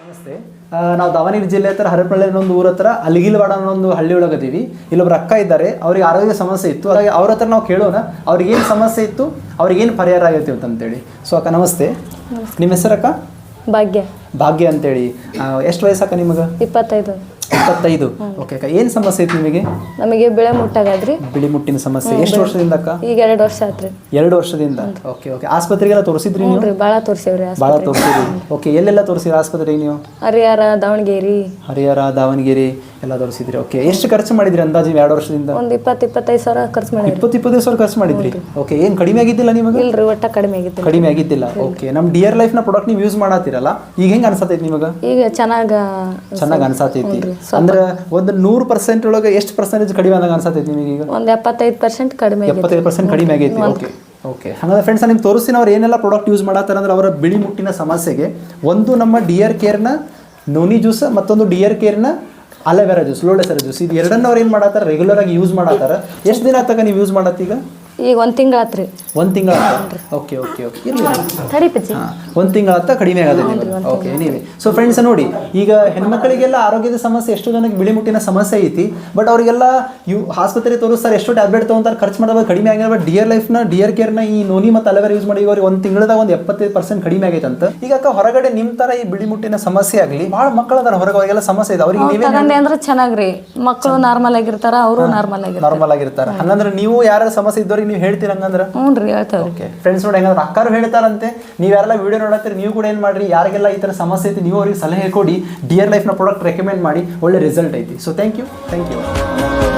ನಮಸ್ತೆ. ನಾವು ದಾವಣಗೆರೆ ಜಿಲ್ಲೆ ಹತ್ರ ಹರಪಳ್ಳಿ ಅನ್ನೋ ಒಂದು ಊರ ಹತ್ರ ಅಲಿಗಿಲ್ವಾಡ ಅನ್ನೋ ಒಂದು ಹಳ್ಳಿ ಒಳಗದೀವಿ ಇಲ್ಲೊಬ್ರು ಅಕ್ಕ ಇದ್ದಾರೆ ಅವ್ರಿಗೆ ಆರೋಗ್ಯ ಸಮಸ್ಯೆ ಇತ್ತು. ಹಾಗಾಗಿ ಅವ್ರ ಹತ್ರ ನಾವು ಕೇಳೋಣ ಅವ್ರಿಗೆ ಏನು ಸಮಸ್ಯೆ ಇತ್ತು ಅವ್ರಿಗೆ ಏನು ಪರಿಹಾರ ಆಗೈತಿ ಅಂತೇಳಿ ಸೊ ಅಕ್ಕ ನಮಸ್ತೆ. ನಿಮ್ಮ ಹೆಸರಕ್ಕ? ಭಾಗ್ಯ. ಭಾಗ್ಯ ಅಂತೇಳಿ. ಎಷ್ಟು ವಯಸ್ಸಕ್ಕ ನಿಮಗೆ? ಇಪ್ಪತ್ತೈದು. ಇಪ್ಪತ್ತೈದು. ಓಕೆ ಅಕ್ಕ ಏನು ಸಮಸ್ಯೆ ಇತ್ತು ನಿಮಗೆ? ನಮಗೆ ಬೆಳೆ ಮುಟ್ಟಾಗಾದ್ರಿ. ಬಿಳಿ ಮುಟ್ಟಿನ ಸಮಸ್ಯೆ. ಎಷ್ಟು ವರ್ಷದಿಂದ ಅಕ್ಕ? ಈಗ ಎರಡು ವರ್ಷ ಆತ್ರಿ. ಎರಡು ವರ್ಷದಿಂದ? ಓಕೆ ಓಕೆ ಆಸ್ಪತ್ರೆಗೆಲ್ಲ ತೋರಿಸಿದ್ರಿ ನೀವು? ನೋಡ್ರಿ ಭಾಳ ತೋರ್ಸೇವ್ರಿ ಭಾಳ ತೋರಿಸಿದ್ರಿ. ಓಕೆ ಎಲ್ಲೆಲ್ಲ ತೋರಿಸಿದ್ರಿ ಆಸ್ಪತ್ರೆ ನೀವು? ಹರಿಹರ ದಾವಣಗೆರೆ. ಹರಿಹರ ದಾವಣಗೆರೆ. ಎಲ್ಲ ತೋರಿಸಿದ್ರಿ. ಓಕೆ ಎಷ್ಟು ಖರ್ಚು ಮಾಡಿದ್ರಿ ಅಂದಾಜು ಎರಡು ವರ್ಷದಿಂದ? ಒಂದು ಇಪ್ಪತ್ತು ಇಪ್ಪತ್ತೈದು ಸಾವಿರ ಖರ್ಚು ಮಾಡಿ ಇಪ್ಪತ್ತು ಇಪ್ಪತ್ತೈದು ಸಾವಿರ ಖರ್ಚು ಮಾಡಿದ್ರಿ? ಓಕೆ ಏನು ಕಡಿಮೆ ಆಗಿದ್ದಿಲ್ಲ ನಿಮಗೆ? ಇಲ್ರಿ ಒಟ್ಟ ಕಡಿಮೆ ಆಗಿತ್ತು ಕಡಿಮೆ ಆಗಿದ್ದಿಲ್ಲ. ಓಕೆ ನಮ್ಮ ಡಿಯರ್ ಲೈಫ್ನ ಪ್ರಾಡಕ್ಟ್ ನೀವು ಯೂಸ್ ಮಾಡತ್ತಿರಲ್ಲ ಈಗ ಹೆಂಗೆ ಅನ್ಸತೈತಿ ನಿಮಗೆ? ಈಗ ಚೆನ್ನಾಗ ಚೆನ್ನಾಗಿ ಅನ್ಸತೈತಿ. ಅಂದ್ರೆ ಒಂದು ನೂರು ಪರ್ಸೆಂಟ್ ಒಳಗೆ ಎಷ್ಟು ಪರ್ಸೆಂಟೇಜ್ ಕಡಿಮೆ ಆದಾಗ ಅನ್ಸತೈತಿ ನಿಮಗೆ ಈಗ? ಒಂದು ಎಪ್ಪತ್ತೈದು ಪರ್ಸೆಂಟ್ ಕಡಿಮೆ ಎಪ್ಪತ್ತೈದು ಪರ್ಸೆಂಟ್ ಕಡಿಮೆ ಆಗೈತಿ ಓಕೆ ಓಕೆ ಹಾಗಾದ್ರೆ ಫ್ರೆಂಡ್ಸ್ ನಿಮ್ಗೆ ತೋರಿಸ್ತೀನಿ ಅವ್ರು ಏನೆಲ್ಲ ಪ್ರಾಡಕ್ಟ್ ಯೂಸ್ ಮಾಡತ್ತಾರ ಅಂದ್ರೆ ಅವರ ಬಿಳಿ ಮುಟ್ಟಿನ ಸಮಸ್ಯೆಗೆ ಒಂದು ನಮ್ಮ ಡಿಯರ್ ಕೇರ್ನ ನೋನಿ ಜ್ಯೂಸ್ ಮತ್ತೊಂದು ಡಿಯರ್ ಕೇರ್ನ ಅಲೋವೆರಾ ಜ್ಯೂಸ್ ಲೋಳೆಸರ ಜ್ಯೂಸ್ ಇದು ಎರಡನ್ನ ಅವ್ರು ಏನು ಮಾಡತ್ತಾರ? ರೆಗ್ಯುಲರ್ ಆಗಿ ಯೂಸ್ ಮಾಡತ್ತಾರ? ಎಷ್ಟು ದಿನ ಆತಕ ನೀವು ಯೂಸ್ ಮಾಡತ್ತೀಗ? ಈಗ ಒಂದು ತಿಂಗಳಾತ್ರಿ ಒಂದು ತಿಂಗಳ ಓಕೆ ಓಕೆ ಓಕೆ. ಇರಲಿ ಪಜ್ಜಿ ಒಂದು ತಿಂಗಳ ಕಡಿಮೆ ಆಗತ್ತೆ ಓಕೆ ನೀವೇ. ಸೊ ಫ್ರೆಂಡ್ಸ್ ನೋಡಿ ಈಗ ಹೆಣ್ಮಕ್ಳಿಗೆಲ್ಲ ಆರೋಗ್ಯದ ಸಮಸ್ಯೆ ಎಷ್ಟು ಜನಕ್ಕೆ ಬಿಳಿ ಮುಟ್ಟಿನ ಸಮಸ್ಯೆ ಐತಿ ಬಟ್ ಅವರಿಗೆಲ್ಲ ಯು ಆಸ್ಪತ್ರೆ ತೋರಿಸ್ತಾರೆ ಎಷ್ಟು ಟ್ಯಾಬ್ಲೆಟ್ ತೊಗೊಂತಾರೆ ಖರ್ಚು ಮಾಡೋದು ಕಡಿಮೆ ಆಗಿಲ್ಲ ಬಟ್ ಡಿಯರ್ ಲೈಫ್ನ ಡಿಯರ್ ಕೇರ್ನ ಈ ನೋನಿ ಮತ್ತು ಅಲವೇರ್ ಯೂಸ್ ಮಾಡಿ ಅವ್ರಿಗೆ ಒಂದು ತಿಂಗಳದಾಗ ಒಂದು ಎಪ್ಪತ್ತೈದು ಪರ್ಸೆಂಟ್ ಕಡಿಮೆ ಆಗೈತೆ ಅಂತ. ಈಗ ಅಕ್ಕ ಹೊರಗಡೆ ನಿಮ್ಮ ಥರ ಈ ಬಿಳಿ ಮುಟ್ಟಿನ ಸಮಸ್ಯೆ ಆಗಲಿ ಭಾಳ ಮಕ್ಕಳು ಅದಾರ ಹೊರಗೆ ಅವರಿಗೆಲ್ಲ ಸಮಸ್ಯೆ ಇದೆ. ಅವ್ರಿಗೆ ನೀವೇ ತಗೊಂಡೆ ಅಂದ್ರೆ ಚೆನ್ನಾಗ್ರಿ ಮಕ್ಕಳು ನಾರ್ಮಲ್ ಆಗಿರ್ತಾರ ಅವರು ನಾರ್ಮಲ್ ಆಗಿರ್ತಾರೆ. ನಾರ್ಮಲ್ ಆಗಿರ್ತಾರೆ. ಹಂಗಂದ್ರೆ ನೀವು ಯಾರ ಸಮಸ್ಯೆ ಇದ್ದವ್ರಿಗೆ ನೀವು ಹೇಳ್ತೀರ ಹಂಗಂದ್ರೆ? ಹ್ಞೂ ರೀ ಹೇಳ್ತೇವ್ರಿ. ಓಕೆ ಫ್ರೆಂಡ್ಸ್ ನೋಡಿ ಹೆಂಗಂದ್ರೆ ಅಕ್ಕಾರು ಹೇಳ್ತಾರಂತೆ. ನೀವು ಯಾರೆಲ್ಲ ವಿಡಿಯೋ ನೋಡತ್ತೀರಿ ನೀವು ಕೂಡ ಏನು ಮಾಡಿರಿ ಯಾರಿಗೆಲ್ಲ ಈ ಥರ ಸಮಸ್ಯೆ ಐತಿ ನೀವು ಅವ್ರಿಗೆ ಸಲಹೆ ಕೊಡಿ ಡಿಯರ್ ಲೈಫ್ನ ಪ್ರಾಡಕ್ಟ್ ರೆಕಮೆಂಡ್ ಮಾಡಿ ಒಳ್ಳೆ ರಿಸಲ್ಟ್ ಐತಿ. So thank you thank you